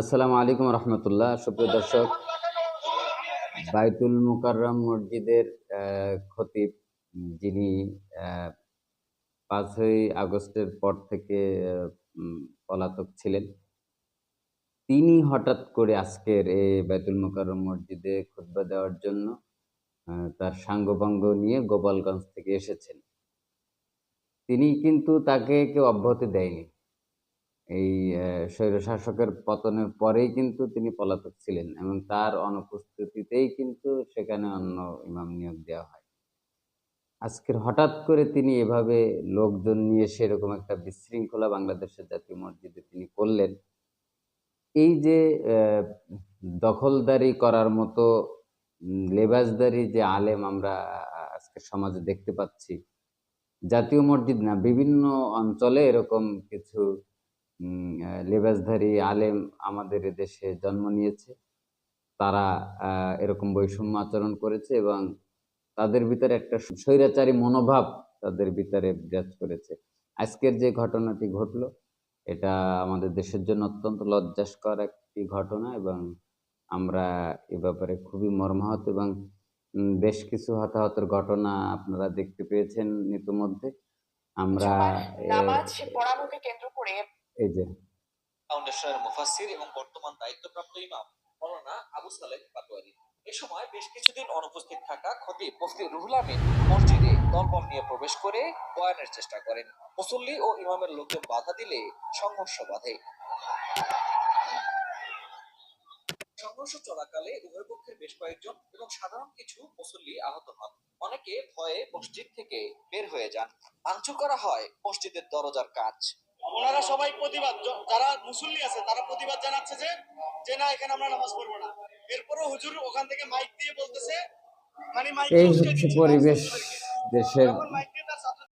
আসসালামু আলাইকুম রহমতুল্লাহ। সুপ্রিয় দর্শক, বাইতুল মুকাররম মসজিদের খতিব যিনি পাঁচই আগস্টের পর থেকে পলাতক ছিলেন, তিনি হঠাৎ করে আজকের এই বাইতুল মুকাররম মসজিদে খুতবা দেওয়ার জন্য তার সাঙ্গপাঙ্গ নিয়ে গোপালগঞ্জ থেকে এসেছেন। তিনি কিন্তু তাকে কেউ অব্যাহতি দেয়নি। এই আহ, স্বৈরশাসকের পতনের পরেই কিন্তু তিনি পলাতক ছিলেন এবং তার অনুপস্থিতিতেই কিন্তু সেখানে অন্য ইমাম নিয়োগ দেওয়া হয়। আজকের হঠাৎ করে তিনি এভাবে লোকজন নিয়ে সেরকম একটা বিশৃঙ্খলা বাংলাদেশের জাতীয় মসজিদে তিনি করলেন। এই যে দখলদারি করার মতো উম, লেবাসদারি যে আলেম আমরা আহ, আজকে সমাজে দেখতে পাচ্ছি জাতীয় মসজিদ না বিভিন্ন অঞ্চলে এরকম কিছু লেবাসধারী আলেম আমাদের দেশে জন্ম নিয়েছে। তারা এরকম বৈষম্য আচরণ করেছে এবং তাদের ভিতরে একটা স্বৈরাচারী মনোভাব তাদের ভিতরে বিরাজ করেছে। আজকের যে ঘটনাটি ঘটলো এটা আমাদের দেশের জন্য অত্যন্ত লজ্জাস্কর একটি ঘটনা এবং আমরা এ ব্যাপারে খুবই মর্মাহত এবং বেশ কিছু হতাহতের ঘটনা আপনারা দেখতে পেয়েছেন ইতিমধ্যে। আমরা নামাজ পড়ানোকে কেন্দ্র করে এই যে। ফাউন্ডেশনের মুফাসসির এবং বর্তমান দায়িত্বপ্রাপ্ত ইমাম আবু সালেহ পাটোয়ারি। সময় বেশ কিছুদিন অনুপস্থিত থাকা খতিব মুফতি রুহুল আমিন মসজিদে দলবল নিয়ে প্রবেশ করে বয়ানের চেষ্টা করেন। মুসল্লি ও ইমামের লোকজন বাধা দিলে সংঘর্ষ বাধে। সংঘর্ষ চলাকালে উভয় পক্ষের বেশ কয়েকজন এবং সাধারণ কিছু মুসল্লি আহত হন। অনেকে ভয়ে মসজিদ থেকে বের হয়ে যান। ভাঙচুর করা হয় মসজিদের দরজার কাজ ওনারা সবাই প্রতিবাদ। যারা মুসল্লি আছে তারা প্রতিবাদ জানাচ্ছে যে যে না এখানে আমরা নামাজ পড়ব না। এরপরও হুজুর ওখান থেকে মাইক দিয়ে বলতেছে মানে মাইক এই হচ্ছে পরিবেশ দেশের